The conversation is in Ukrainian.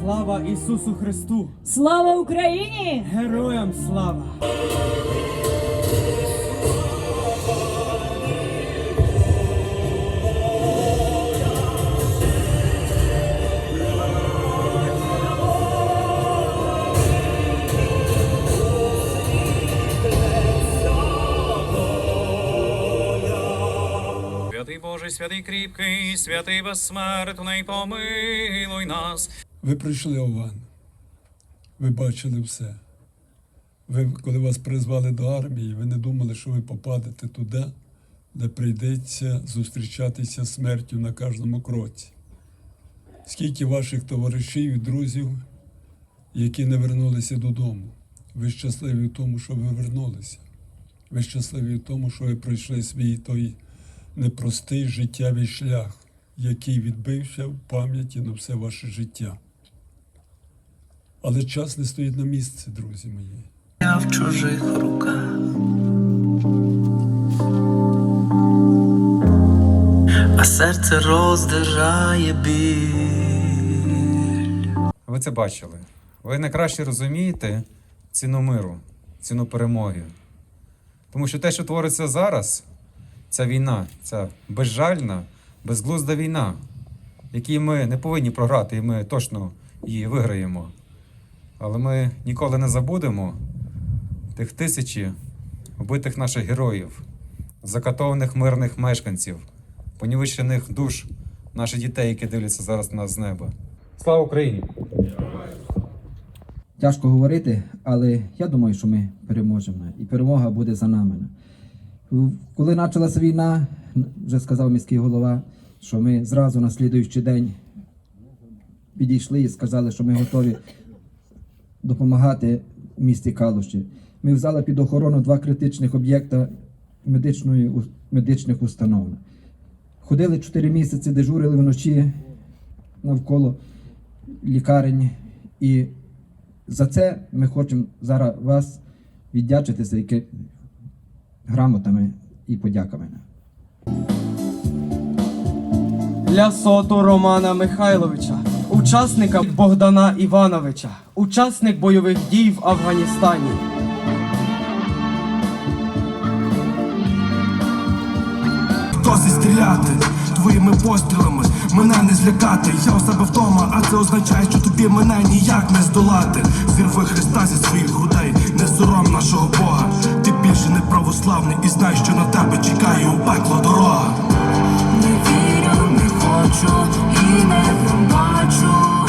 Слава Ісусу Христу! Слава Україні! Героям слава! Боже, святий кріпкий, святий безсмертний, помилуй нас. Ви прийшли Ован. Ви бачили все. Ви, коли вас призвали до армії, ви не думали, що ви попадете туди, де прийдеться зустрічатися смертю на кожному кроці. Скільки ваших товаришів і друзів, які не вернулися додому, ви щасливі в тому, що ви вернулися. Ви щасливі в тому, що ви пройшли свій той непростий життєвий шлях, який відбився в пам'яті на все ваше життя. Але час не стоїть на місці, друзі мої. Я в чужих руках. А серце роздирає біль. Ви це бачили. Ви найкраще розумієте ціну миру, ціну перемоги. Тому що те, що твориться зараз, ця війна, ця безжальна, безглузда війна, якій ми не повинні програти, і ми точно її виграємо. Але ми ніколи не забудемо тих тисячі вбитих наших героїв, закатованих мирних мешканців, понівищених душ наших дітей, які дивляться зараз на нас з неба. Слава Україні! Тяжко говорити, але я думаю, що ми переможемо. І перемога буде за нами. Коли почалася війна, вже сказав міський голова, що ми зразу на слідуючий день підійшли і сказали, що ми готові допомагати місті Калуші. Ми взяли під охорону два критичних об'єкта медичних установ. Ходили 4 місяці, дежурили вночі навколо лікарень. І за це ми хочемо зараз вас віддячитися грамотами і подяками. Для соту Романа Михайловича, учасника Богдана Івановича, учасник бойових дій в Афганістані. Досить стріляти твоїми пострілами мене не злякати. Я у себе вдома, а це означає, що тобі мене ніяк не здолати. Зірви Христа зі своїх грудей, не сором нашого Бога. Православний і знай, що на тебе чекає у пекло дорога. Не вірю, не хочу і не пробачу.